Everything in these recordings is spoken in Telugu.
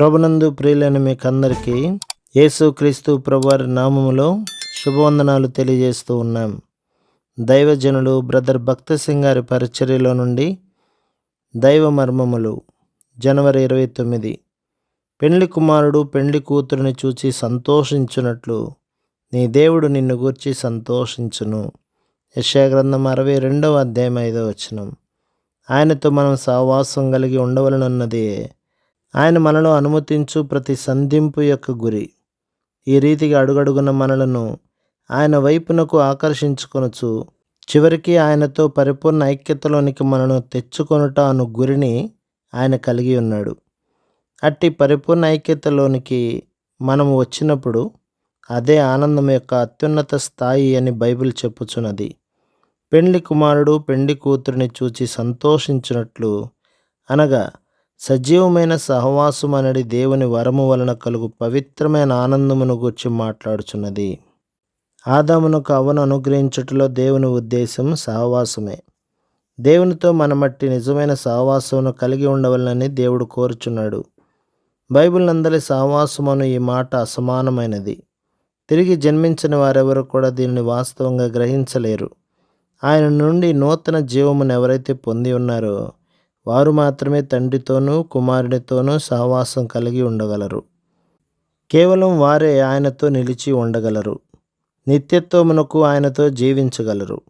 ప్రభునందు ప్రియులైన మీకు మీకందరికీ యేసుక్రీస్తు ప్రభువారి నామములో శుభవందనాలు తెలియజేస్తూ ఉన్నాం. దైవజనులు బ్రదర్ భక్త సింగ్ గారి పరిచర్యలో నుండి దైవ మర్మములు జనవరి ఇరవై తొమ్మిది. పెండ్లి కుమారుడు పెండ్లి కూతురుని చూచి సంతోషించున్నట్లు నీ దేవుడు నిన్ను గూర్చి సంతోషించును. యశాగ్రంథం అరవై రెండవ అధ్యాయం ఐదో వచనం. ఆయనతో మనం సహవాసం కలిగి ఉండవలనన్నది ఆయన మనలో అనుమతించు ప్రతి సంధింపు యొక్క గురి. ఈ రీతిగా అడుగడుగున మనలను ఆయన వైపునకు ఆకర్షించుకొనచ్చు చివరికి ఆయనతో పరిపూర్ణ ఐక్యతలోనికి మనను తెచ్చుకొనుట అను గురిని ఆయన కలిగి ఉన్నాడు. అట్టి పరిపూర్ణ ఐక్యతలోనికి మనము వచ్చినప్పుడు అదే ఆనందం యొక్క అత్యున్నత స్థాయి అని బైబిల్ చెప్పుచున్నది. పెండ్లి కుమారుడు పెండ్లి కూతురిని చూచి సంతోషించినట్లు అనగా సజీవమైన సహవాసం అనేది దేవుని వరము వలన కలుగు పవిత్రమైన ఆనందమును గురించి మాట్లాడుచున్నది. ఆదామునకు అవను అనుగ్రహించుటలో దేవుని ఉద్దేశం సహవాసమే. దేవునితో మనమట్టి నిజమైన సహవాసమును కలిగి ఉండవలనని దేవుడు కోరుచున్నాడు. బైబిల్ నందలి సహవాసమును ఈ మాట అసమానమైనది. తిరిగి జన్మించిన వారెవరు కూడా దీనిని వాస్తవంగా గ్రహించలేరు. ఆయన నుండి నూతన జీవమును ఎవరైతే పొంది ఉన్నారో వారు మాత్రమే తండ్రితోనూ కుమారుడితోనూ సహవాసం కలిగి ఉండగలరు. కేవలం వారే ఆయనతో నిలిచి ఉండగలరు. నిత్యత్వమునకు ఆయనతో జీవించగలరు.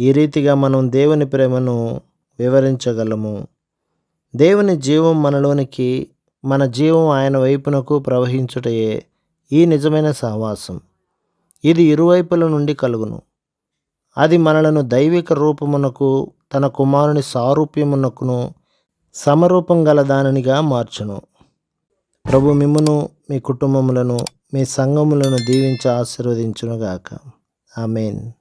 ఈ రీతిగా మనం దేవుని ప్రేమను వివరించగలము. దేవుని జీవం మనలోనికి మన జీవం ఆయన వైపునకు ప్రవహించుటయే ఈ నిజమైన సహవాసం. ఇది ఇరువైపుల నుండి కలుగును. అది మనలను దైవిక రూపమునకు తన కుమారుని సారూప్యమునకును సమరూపం గల దానినిగా మార్చును. ప్రభు మిమ్మును మీ కుటుంబములను మీ సంఘములను దీవించి ఆశీర్వదించునుగాక. ఆమెన్.